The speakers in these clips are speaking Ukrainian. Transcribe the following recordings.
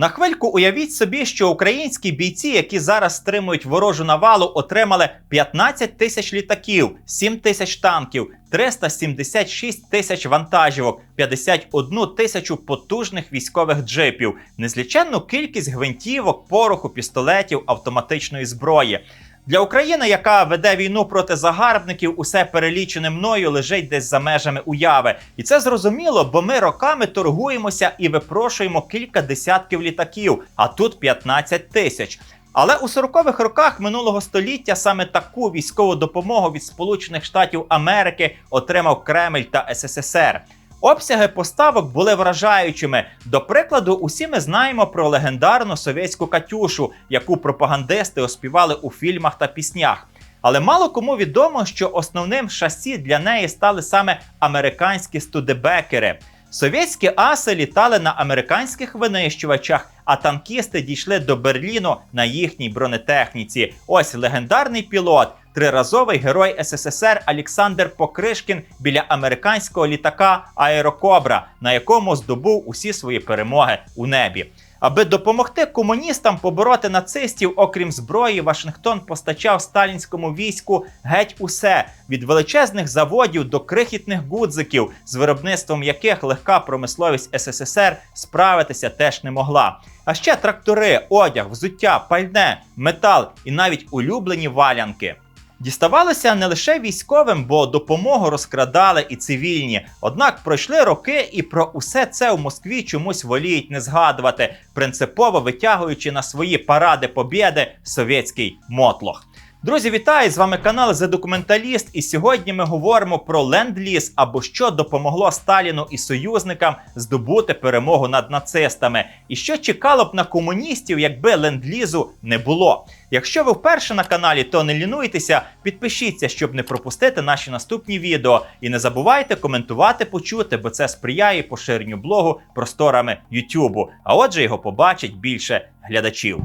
На хвильку уявіть собі, що українські бійці, які зараз стримують ворожу навалу, отримали 15 тисяч літаків, 7 тисяч танків, 376 тисяч вантажівок, 51 тисячу потужних військових джипів, незліченну кількість гвинтівок, пороху, пістолетів, автоматичної зброї. Для України, яка веде війну проти загарбників, усе перелічене мною лежить десь за межами уяви. І це зрозуміло, бо ми роками торгуємося і випрошуємо кілька десятків літаків, а тут 15 тисяч. Але у 40-х роках минулого століття саме таку військову допомогу від Сполучених Штатів Америки отримав Кремль та СССР. Обсяги поставок були вражаючими. До прикладу, усі ми знаємо про легендарну совєтську Катюшу, яку пропагандисти оспівали у фільмах та піснях. Але мало кому відомо, що основним шасі для неї стали саме американські студебекери. Совєтські аси літали на американських винищувачах, а танкісти дійшли до Берліну на їхній бронетехніці. Ось легендарний пілот, триразовий герой СССР Олександр Покришкін біля американського літака Аерокобра, на якому здобув усі свої перемоги у небі. Аби допомогти комуністам побороти нацистів, окрім зброї, Вашингтон постачав сталінському війську геть усе від величезних заводів до крихітних гудзиків, з виробництвом яких легка промисловість СССР справитися теж не могла. А ще трактори, одяг, взуття, пальне, метал і навіть улюблені валянки. Діставалося не лише військовим, бо допомогу розкрадали і цивільні. Однак пройшли роки, і про усе це у Москві чомусь воліють не згадувати, принципово витягуючи на свої паради побєди совєтський мотлох. Друзі, вітаю! З вами канал The Документаліст, і сьогодні ми говоримо про ленд-ліз або що допомогло Сталіну і союзникам здобути перемогу над нацистами, і що чекало б на комуністів, якби ленд-лізу не було. Якщо ви вперше на каналі, то не лінуйтеся, підпишіться, щоб не пропустити наші наступні відео. І не забувайте коментувати, почути, бо це сприяє поширенню блогу просторами Ютубу. А отже, його побачить більше глядачів.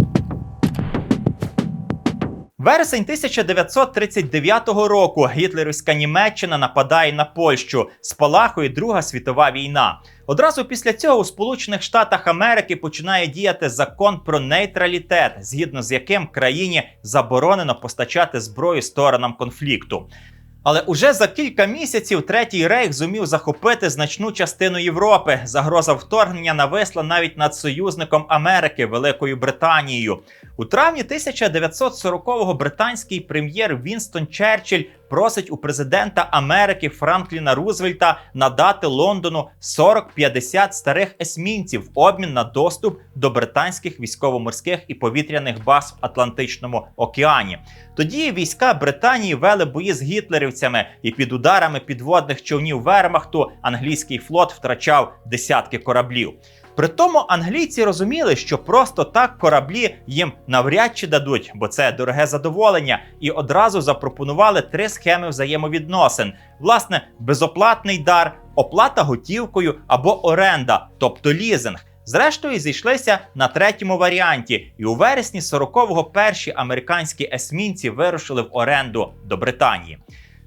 Вересень 1939 року гітлерівська Німеччина нападає на Польщу, спалахує Друга світова війна. Одразу після цього у Сполучених Штатах Америки починає діяти закон про нейтралітет, згідно з яким країні заборонено постачати зброю сторонам конфлікту. Але уже за кілька місяців третій рейх зумів захопити значну частину Європи. Загроза вторгнення нависла навіть над союзником Америки Великою Британією. У травні 1940-го британський прем'єр Вінстон Черчилль просить у президента Америки Франкліна Рузвельта надати Лондону 40-50 старих есмінців в обмін на доступ до британських військово-морських і повітряних баз в Атлантичному океані. Тоді війська Британії вели бої з гітлерівцями, і під ударами підводних човнів Вермахту англійський флот втрачав десятки кораблів. При тому англійці розуміли, що просто так кораблі їм навряд чи дадуть, бо це дороге задоволення, і одразу запропонували три схеми взаємовідносин: власне, безоплатний дар, оплата готівкою або оренда, тобто лізинг. Зрештою, зійшлися на третьому варіанті, і у вересні 40-го перші американські есмінці вирушили в оренду до Британії.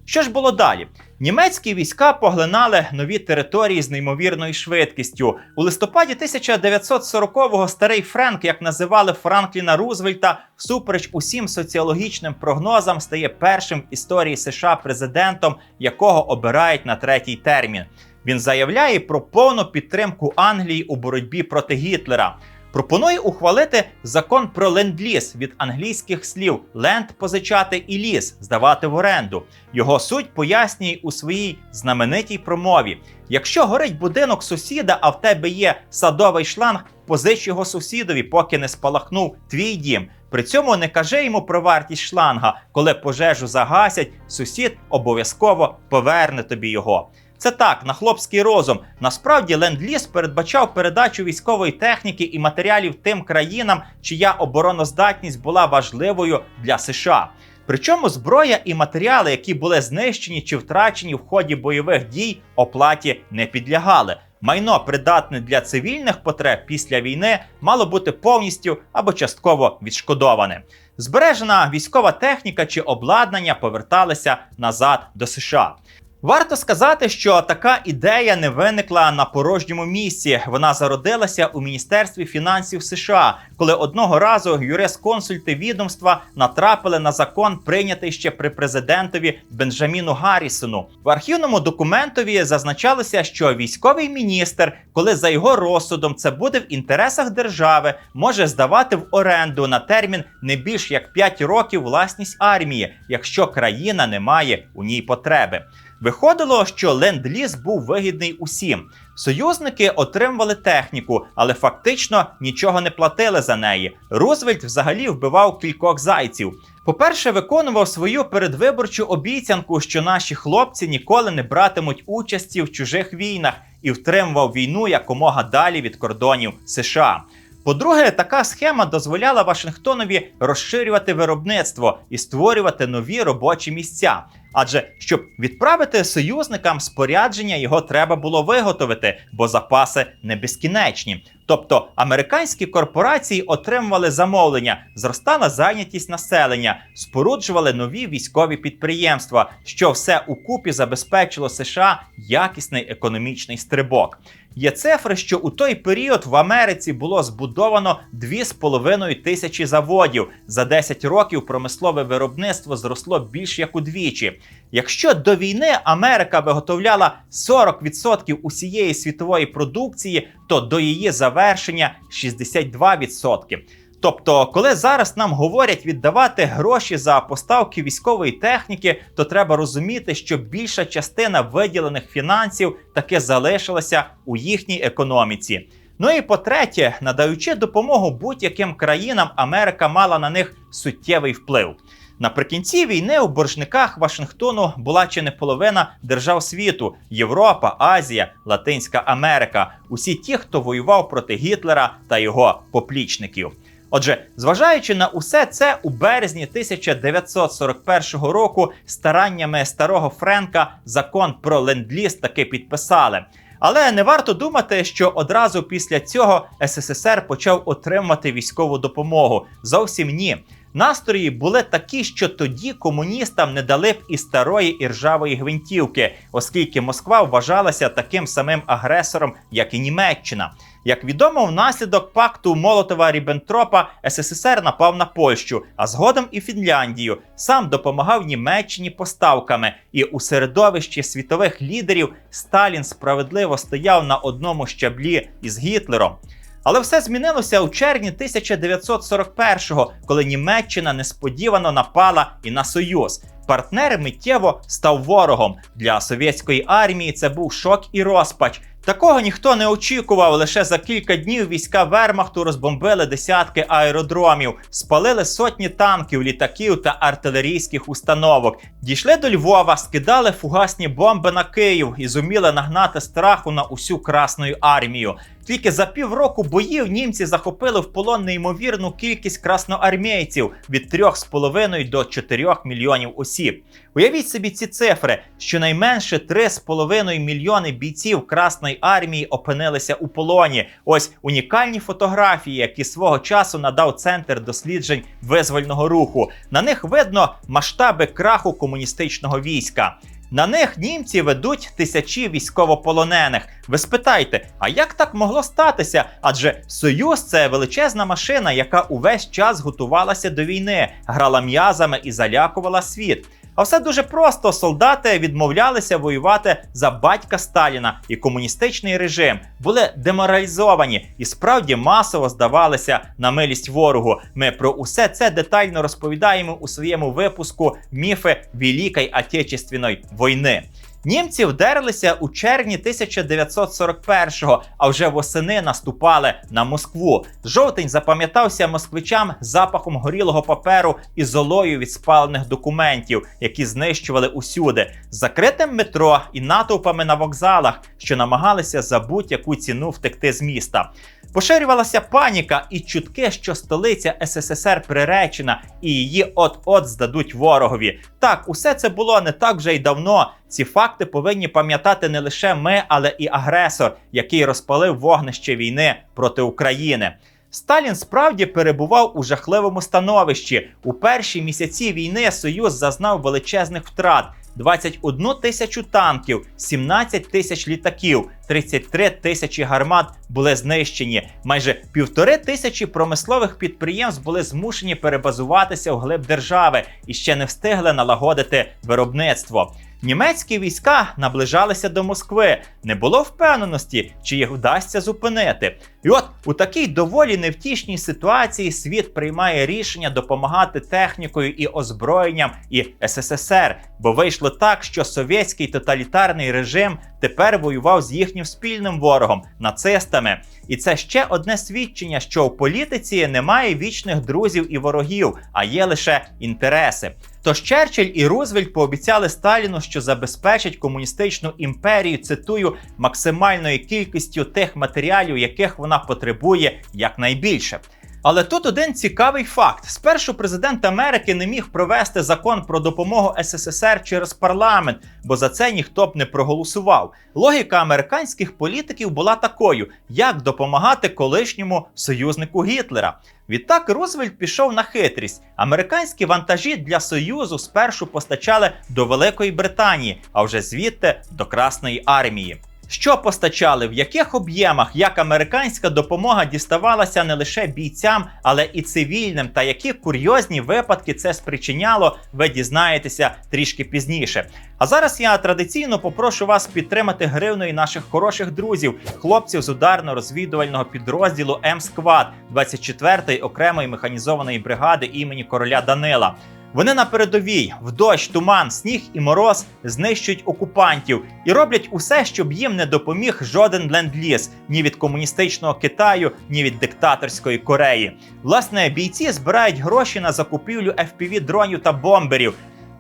Що ж було далі? Німецькі війська поглинали нові території з неймовірною швидкістю. У листопаді 1940-го старий Френк, як називали Франкліна Рузвельта, всупереч усім соціологічним прогнозам, стає першим в історії США президентом, якого обирають на третій термін. Він заявляє про повну підтримку Англії у боротьбі проти Гітлера. Пропонує ухвалити закон про ленд-ліз від англійських слів ленд позичати і ліс здавати в оренду. Його суть пояснює у своїй знаменитій промові: якщо горить будинок сусіда, а в тебе є садовий шланг, позич його сусідові, поки не спалахнув твій дім. При цьому не кажи йому про вартість шланга. Коли пожежу загасять, сусід обов'язково поверне тобі його. Це так, на хлопський розум. Насправді ленд-ліз передбачав передачу військової техніки і матеріалів тим країнам, чия обороноздатність була важливою для США. Причому зброя і матеріали, які були знищені чи втрачені в ході бойових дій, оплаті не підлягали. Майно, придатне для цивільних потреб після війни, мало бути повністю або частково відшкодоване. Збережена військова техніка чи обладнання поверталися назад до США. Варто сказати, що така ідея не виникла на порожньому місці. Вона зародилася у міністерстві фінансів США, коли одного разу юрисконсульти відомства натрапили на закон, прийнятий ще при президентові Бенджаміну Гаррісону. В архівному документові зазначалося, що військовий міністр, коли за його розсудом це буде в інтересах держави, може здавати в оренду на термін не більш як 5 років власність армії, якщо країна не має у ній потреби. Виходило, що ленд-ліз був вигідний усім. Союзники отримували техніку, але фактично нічого не платили за неї. Рузвельт взагалі вбивав кількох зайців. По-перше, виконував свою передвиборчу обіцянку, що наші хлопці ніколи не братимуть участі в чужих війнах і втримував війну якомога далі від кордонів США. По-друге, така схема дозволяла Вашингтонові розширювати виробництво і створювати нові робочі місця. Адже щоб відправити союзникам спорядження, його треба було виготовити, бо запаси не безкінечні. Тобто американські корпорації отримували замовлення, зростала зайнятість населення, споруджували нові військові підприємства, що все укупі забезпечило США якісний економічний стрибок. Є цифри, що у той період в Америці було збудовано 2,5 тисячі заводів. За 10 років промислове виробництво зросло більш як удвічі. Якщо до війни Америка виготовляла 40% усієї світової продукції, то до її завершення 62%. Тобто, коли зараз нам говорять віддавати гроші за поставки військової техніки, то треба розуміти, що більша частина виділених фінансів таки залишилася у їхній економіці. Ну і по-третє, надаючи допомогу будь-яким країнам, Америка мала на них суттєвий вплив. Наприкінці війни у боржниках Вашингтону була чи не половина держав світу: Європа, Азія, Латинська Америка усі ті, хто воював проти Гітлера та його поплічників. Отже, зважаючи на усе це, у березні 1941 року стараннями старого Френка закон про ленд-ліз таки підписали. Але не варто думати, що одразу після цього СССР почав отримувати військову допомогу. Зовсім ні. Настрої були такі, що тоді комуністам не дали б і старої і ржавої гвинтівки, оскільки Москва вважалася таким самим агресором, як і Німеччина. Як відомо, внаслідок пакту Молотова Ріббентропа СССР напав на Польщу, а згодом і Фінляндію. Сам допомагав Німеччині поставками. І у середовищі світових лідерів Сталін справедливо стояв на одному щаблі із Гітлером. Але все змінилося у червні 1941-го, коли Німеччина несподівано напала і на Союз. Партнер миттєво став ворогом для совєтської армії. Це був шок і розпач. Такого ніхто не очікував. Лише за кілька днів війська Вермахту розбомбили десятки аеродромів, спалили сотні танків, літаків та артилерійських установок. Дійшли до Львова, скидали фугасні бомби на Київ і зуміли нагнати страху на усю Красну армію. Тільки за півроку боїв німці захопили в полон неймовірну кількість красноармійців від 3,5 до 4 мільйонів осіб. Уявіть собі ці цифри: щонайменше 3,5 мільйони бійців Красної армії опинилися у полоні. Ось унікальні фотографії, які свого часу надав центр досліджень визвольного руху. На них видно масштаби краху комуністичного війська. На них німці ведуть тисячі військовополонених. Ви спитайте, а як так могло статися? Адже Союз це величезна машина, яка увесь час готувалася до війни, грала м'язами і залякувала світ. А все дуже просто: солдати відмовлялися воювати за батька Сталіна і комуністичний режим, були деморалізовані і справді масово здавалися на милість ворогу. Ми про усе це детально розповідаємо у своєму випуску Міфи Великої Отечественної війни. Німці вдерлися у червні 1941-го, а вже восени наступали на Москву. Жовтень запам'ятався москвичам запахом горілого паперу і золою від спалених документів, які знищували усюди, закритим метро і натовпами на вокзалах, що намагалися за будь-яку ціну втекти з міста. Поширювалася паніка і чутки, що столиця СССР приречена і її от-от здадуть ворогові. Так, усе це було не так вже й давно. Ці факти повинні пам'ятати не лише ми, але і агресор, який розпалив вогнище війни проти України. Сталін справді перебував у жахливому становищі. У перші місяці війни Союз зазнав величезних втрат. 21 тисячу танків, 17 тисяч літаків, 33 тисячі гармат були знищені. Майже півтори тисячі промислових підприємств були змушені перебазуватися в глиб держави і ще не встигли налагодити виробництво. Німецькі війська наближалися до Москви. Не було впевненості, чи їх вдасться зупинити. І от у такій доволі невтішній ситуації світ приймає рішення допомагати технікою і озброєнням і СССР, бо вийшло так, що совєтський тоталітарний режим тепер воював з їхнім спільним ворогом нацистами. І це ще одне свідчення, що у політиці немає вічних друзів і ворогів, а є лише інтереси. Тож Черчилль і Рузвельт пообіцяли Сталіну, що забезпечать комуністичну імперію, цитую, максимальною кількістю тих матеріалів, яких вона потребує якнайбільше. Але тут один цікавий факт: спершу президент Америки не міг провести закон про допомогу СССР через парламент, бо за це ніхто б не проголосував. Логіка американських політиків була такою: як допомагати колишньому союзнику Гітлера. Відтак Рузвельт пішов на хитрість. Американські вантажі для Союзу спершу постачали до Великої Британії, а вже звідти до Красної армії. Що постачали, в яких об'ємах, як американська допомога діставалася не лише бійцям, але і цивільним, та які курйозні випадки це спричиняло, ви дізнаєтеся трішки пізніше. А зараз я традиційно попрошу вас підтримати гривною наших хороших друзів, хлопців з ударно-розвідувального підрозділу М-Сквад 24-ї окремої механізованої бригади імені короля Данила. Вони на передовій в дощ, туман, сніг і мороз знищують окупантів і роблять усе, щоб їм не допоміг жоден ленд-ліз ні від комуністичного Китаю, ні від диктаторської Кореї. Власне, бійці збирають гроші на закупівлю fpv дронів та бомберів.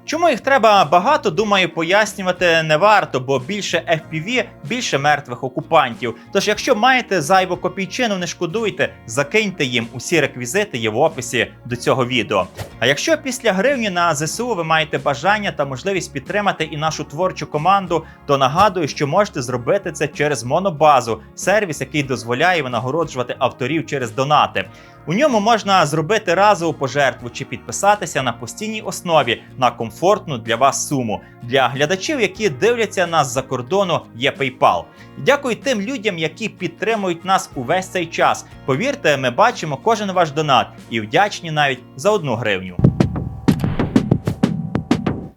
Чому їх треба багато, думаю, пояснювати не варто, бо більше FPV, більше мертвих окупантів. Тож, якщо маєте зайву копійчину, не шкодуйте, закиньте їм усі реквізити є в описі до цього відео. А якщо після гривні на ЗСУ ви маєте бажання та можливість підтримати і нашу творчу команду, то нагадую, що можете зробити це через Монобазу, сервіс, який дозволяє винагороджувати авторів через донати. У ньому можна зробити разову пожертву чи підписатися на постійній основі на комфортну для вас суму. Для глядачів, які дивляться нас за кордону, є PayPal. Дякую тим людям, які підтримують нас увесь цей час. Повірте, ми бачимо кожен ваш донат і вдячні навіть за одну гривню.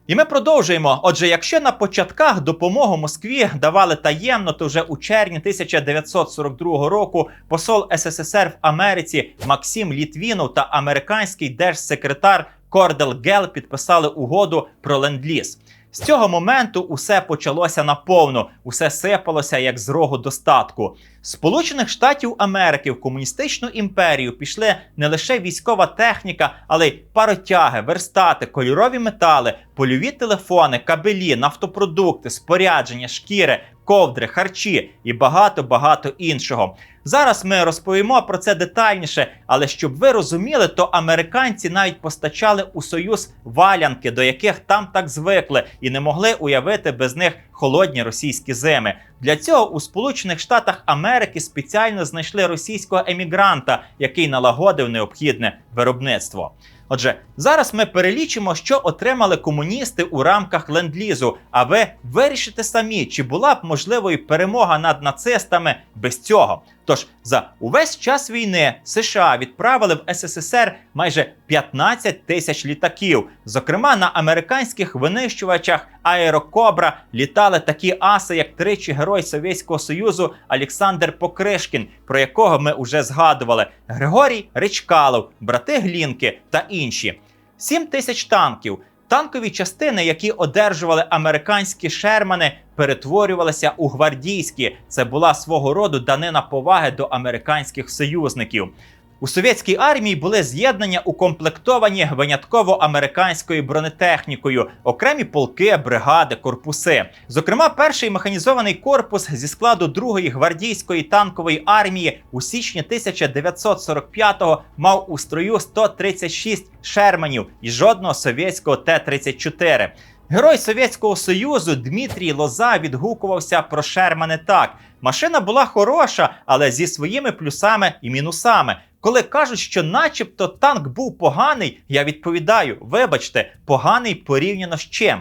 І ми продовжуємо. Отже, якщо на початках допомогу Москві давали таємно, то вже у червні 1942 року посол СССР в Америці Максим Літвінов та американський держсекретар Кордел Гел підписали угоду про ленд-ліз. З цього моменту усе почалося наповну, усе сипалося як з рогу достатку. Сполучених Штатів Америки в комуністичну імперію пішли не лише військова техніка, але й паротяги, верстати, кольорові метали, польові телефони, кабелі, нафтопродукти, спорядження, шкіри, ковдри, харчі і багато багато іншого. Зараз ми розповімо про це детальніше, але щоб ви розуміли, то американці навіть постачали у союз валянки, до яких там так звикли, і не могли уявити без них холодні російські зими. Для цього у Сполучених Штатах Америки спеціально знайшли російського емігранта, який налагодив необхідне виробництво. Отже, зараз ми перелічимо, що отримали комуністи у рамках ленд-лізу, а ви вирішите самі, чи була б можливою перемога над нацистами без цього. Тож за увесь час війни США відправили в СССР майже 15 тисяч літаків. Зокрема, на американських винищувачах Аерокобра літали такі аси, як тричі герой Совєтського Союзу Олександр Покришкін, про якого ми вже згадували, Григорій Ричкалов, брати Глінки та інші. 7 тисяч танків. Танкові частини, які одержували американські шермани, перетворювалися у гвардійські. Це була свого роду данина поваги до американських союзників. У совєтській армії були з'єднання укомплектовані винятково американською бронетехнікою, окремі полки, бригади, корпуси. Зокрема, перший механізований корпус зі складу другої гвардійської танкової армії у січні 1945-го мав у строю 136 шерманів і жодного совєтського Т-34. Герой Совєтського Союзу Дмитрій Лоза відгукувався про Шермани так: машина була хороша, але зі своїми плюсами і мінусами. Коли кажуть, що начебто танк був поганий, я відповідаю: вибачте, поганий порівняно з чим.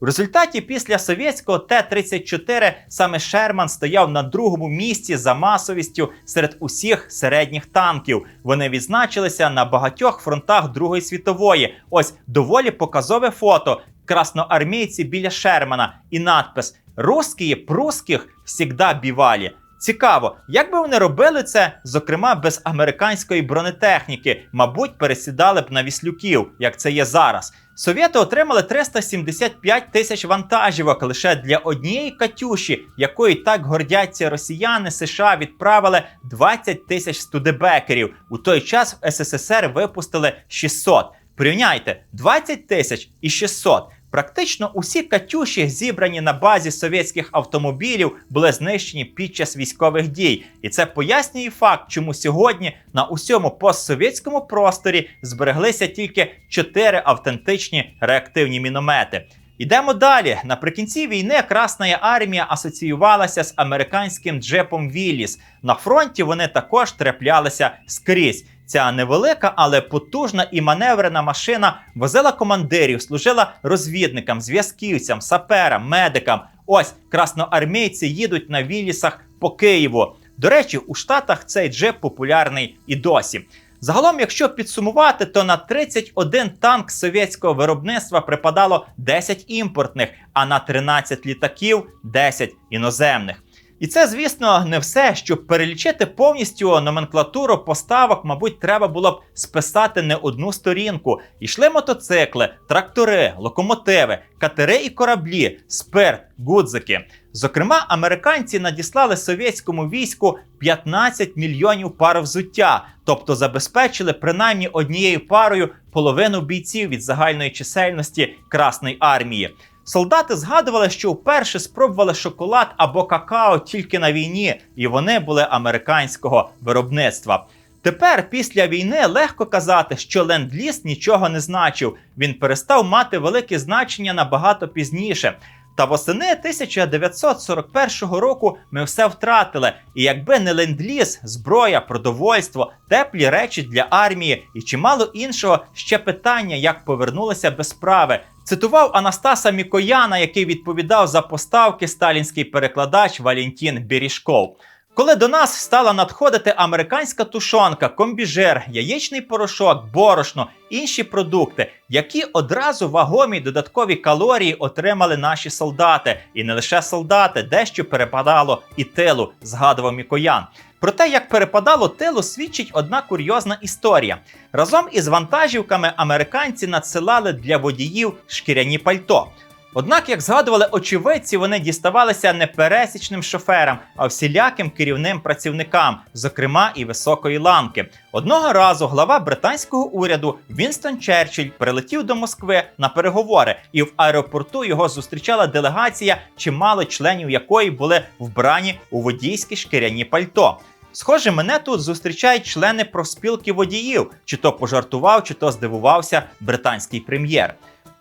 У результаті після совєтського Т-34 саме Шерман стояв на другому місці за масовістю серед усіх середніх танків. Вони відзначилися на багатьох фронтах Другої світової. Ось доволі показове фото. Красноармійці біля Шермана і надпис «Русські прусських всігда бівалі». Цікаво, як би вони робили це, зокрема без американської бронетехніки, мабуть, пересідали б на віслюків, як це є зараз. Совєти отримали 375 тисяч вантажівок лише для однієї катюші, якою так гордяться росіяни. США відправили 20 тисяч студебекерів. У той час в СССР випустили 600. Порівняйте 20 тисяч і 600. Практично усі катюші, зібрані на базі совєтських автомобілів, були знищені під час військових дій, і це пояснює факт, чому сьогодні на усьому постсовєтському просторі збереглися тільки чотири автентичні реактивні міномети. Йдемо далі. Наприкінці війни Красна армія асоціювалася з американським джепом Вілліс. На фронті вони також траплялися скрізь. Ця невелика, але потужна і маневрена машина возила командирів, служила розвідникам, зв'язківцям, саперам, медикам. Ось красноармійці їдуть на Віллісах по Києву. До речі, у Штатах цей джеп популярний і досі. Загалом, якщо підсумувати, то на 31 танк совєтського виробництва припадало 10 імпортних, а на 13 літаків 10 іноземних. І це, звісно, не все. Щоб перелічити повністю номенклатуру поставок, мабуть, треба було б списати не одну сторінку. Ішли мотоцикли, трактори, локомотиви, катери і кораблі, спирт, гудзики. Зокрема, американці надіслали совєтському війську 15 мільйонів пар взуття, тобто забезпечили принаймні однією парою половину бійців від загальної чисельності Красної армії. Солдати згадували, що вперше спробували шоколад або какао тільки на війні, і вони були американського виробництва. Тепер, після війни, легко казати, що ленд-ліз нічого не значив. Він перестав мати велике значення набагато пізніше. Та восени 1941 року ми все втратили. І якби не ленд-ліз, зброя, продовольство, теплі речі для армії і чимало іншого ще питання, як повернулися без справи. Цитував Анастаса Мікояна, який відповідав за поставки сталінський перекладач Валентін Бірішков. Коли до нас стала надходити американська тушонка, комбіжер, яєчний порошок, борошно, інші продукти, які одразу вагомі додаткові калорії отримали наші солдати, і не лише солдати, дещо перепадало і тилу, згадував Мікоян. Про те, як перепадало тилу, свідчить одна курйозна історія. Разом із вантажівками американці надсилали для водіїв шкіряні пальто. Однак, як згадували очевидці, вони діставалися не пересічним шоферам, а всіляким керівним працівникам, зокрема і високої ланки. Одного разу глава британського уряду Вінстон Черчилль прилетів до Москви на переговори, і в аеропорту його зустрічала делегація, чимало членів якої були вбрані у водійські шкіряні пальто. Схоже, мене тут зустрічають члени профспілки водіїв, чи то пожартував, чи то здивувався британський прем'єр.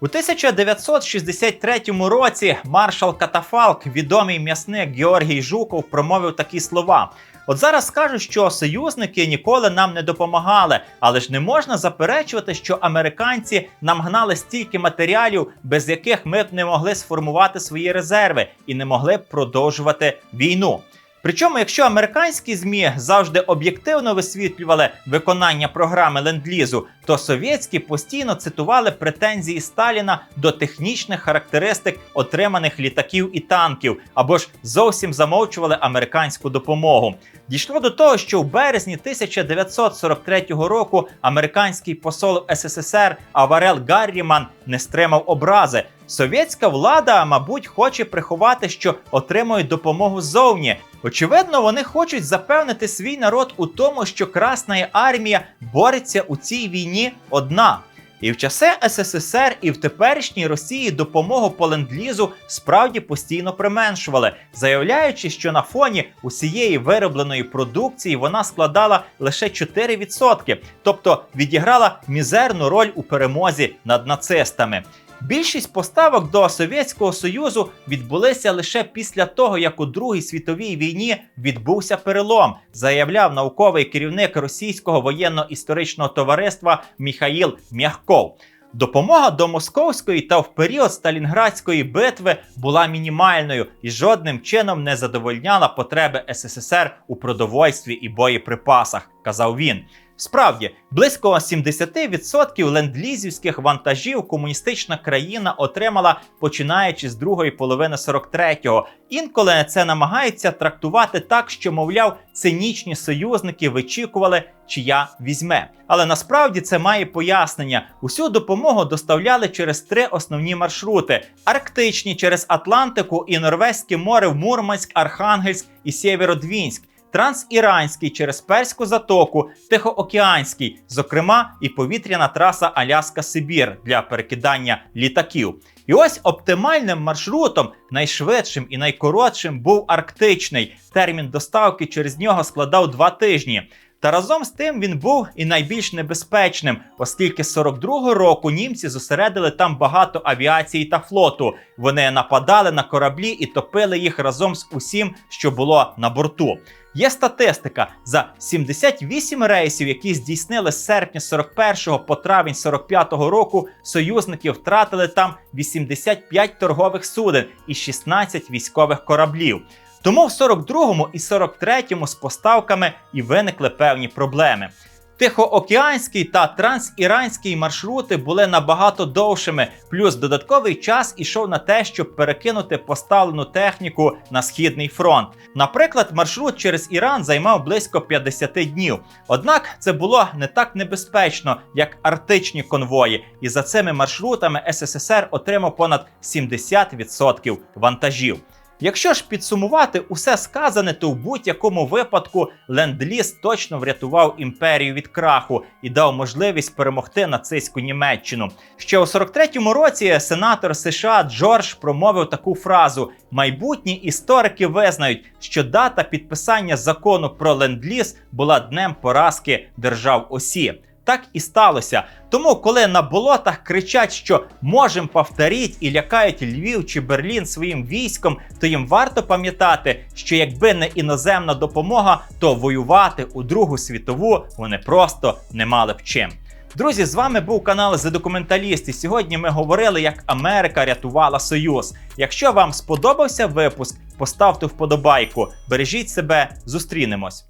У 1963 році маршал Катафалк, відомий м'ясник Георгій Жуков, промовив такі слова. От зараз скажуть, що союзники ніколи нам не допомагали, але ж не можна заперечувати, що американці нам гнали стільки матеріалів, без яких ми б не могли сформувати свої резерви і не могли б продовжувати війну. Причому, якщо американські змі завжди об'єктивно висвітлювали виконання програми ленд-лізу, то совєтські постійно цитували претензії Сталіна до технічних характеристик отриманих літаків і танків, або ж зовсім замовчували американську допомогу. Дійшло до того, що в березні 1943 року американський посол СССР Аварел Гарріман не стримав образи. Совєтська влада, мабуть, хоче приховати, що отримують допомогу ззовні. Очевидно, вони хочуть запевнити свій народ у тому, що Красна армія бореться у цій війні одна. І в часи СССР, і в теперішній Росії допомогу по ленд-лізу справді постійно применшували, заявляючи, що на фоні усієї виробленої продукції вона складала лише 4%, тобто відіграла мізерну роль у перемозі над нацистами. Більшість поставок до Совєтського Союзу відбулися лише після того, як у Другій світовій війні відбувся перелом, заявляв науковий керівник російського воєнно-історичного товариства Міхаїл Мягков. Допомога до московської та в період Сталінградської битви була мінімальною і жодним чином не задовольняла потреби СССР у продовольстві і боєприпасах, казав він. Справді, близько 70% ленд-лізівських вантажів комуністична країна отримала починаючи з другої половини 43-го. Інколи це намагається трактувати так, що, мовляв, цинічні союзники вичікували, чия візьме. Але насправді це має пояснення. Усю допомогу доставляли через три основні маршрути: арктичні через Атлантику і Норвезьке море в Мурманськ, Архангельськ і Сєвєродвінськ трансіранський через Перську затоку, Тихоокеанський, зокрема, і повітряна траса Аляска-Сибір для перекидання літаків. І ось оптимальним маршрутом, найшвидшим і найкоротшим, був арктичний. Термін доставки через нього складав два тижні. Та разом з тим він був і найбільш небезпечним, оскільки з 42-го року німці зосередили там багато авіації та флоту. Вони нападали на кораблі і топили їх разом з усім, що було на борту. Є статистика за 78 рейсів, які здійснили з серпня 41 по травень 45 року. Союзники втратили там 85 торгових суден і 16 військових кораблів. Тому в 42-му і 43-му з поставками і виникли певні проблеми. Тихоокеанський та трансіранський маршрути були набагато довшими, плюс додатковий час ішов на те, щоб перекинути поставлену техніку на східний фронт. Наприклад, маршрут через Іран займав близько 50 днів. Однак це було не так небезпечно, як арктичні конвої, і за цими маршрутами СССР отримав понад 70% вантажів. Якщо ж підсумувати усе сказане, то в будь-якому випадку ленд-ліз точно врятував імперію від краху і дав можливість перемогти нацистську Німеччину. Ще у 43-му році сенатор США Джордж промовив таку фразу: майбутні історики визнають, що дата підписання закону про ленд-ліз була днем поразки держав осі. Так і сталося. Тому, коли на болотах кричать, що можем повторіть і лякають Львів чи Берлін своїм військом, то їм варто пам'ятати, що якби не іноземна допомога, то воювати у Другу світову вони просто не мали б чим. Друзі, з вами був канал The Документаліст, і сьогодні ми говорили, як Америка рятувала Союз. Якщо вам сподобався випуск, поставте вподобайку. Бережіть себе, зустрінемось.